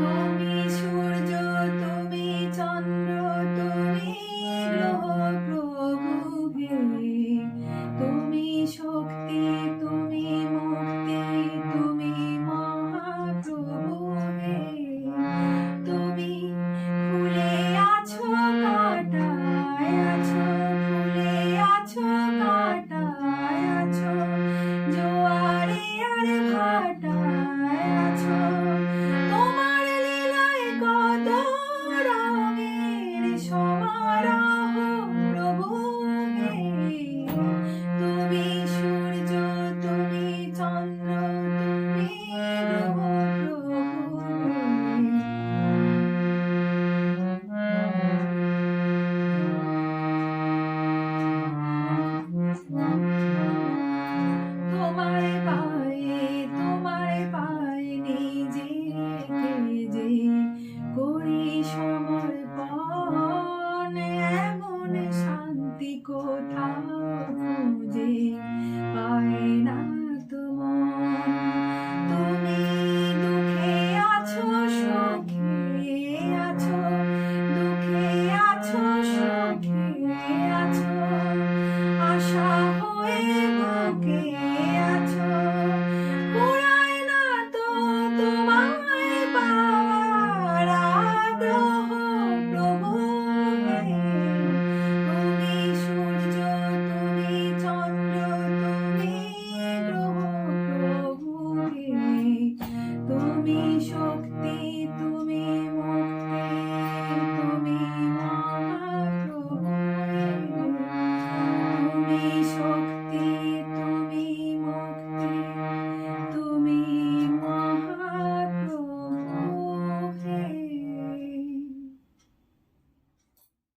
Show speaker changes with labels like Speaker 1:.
Speaker 1: তুমি সূর্য তুমি চন্দ্র তুমি গ্রহ শক্তি তুমি Amen.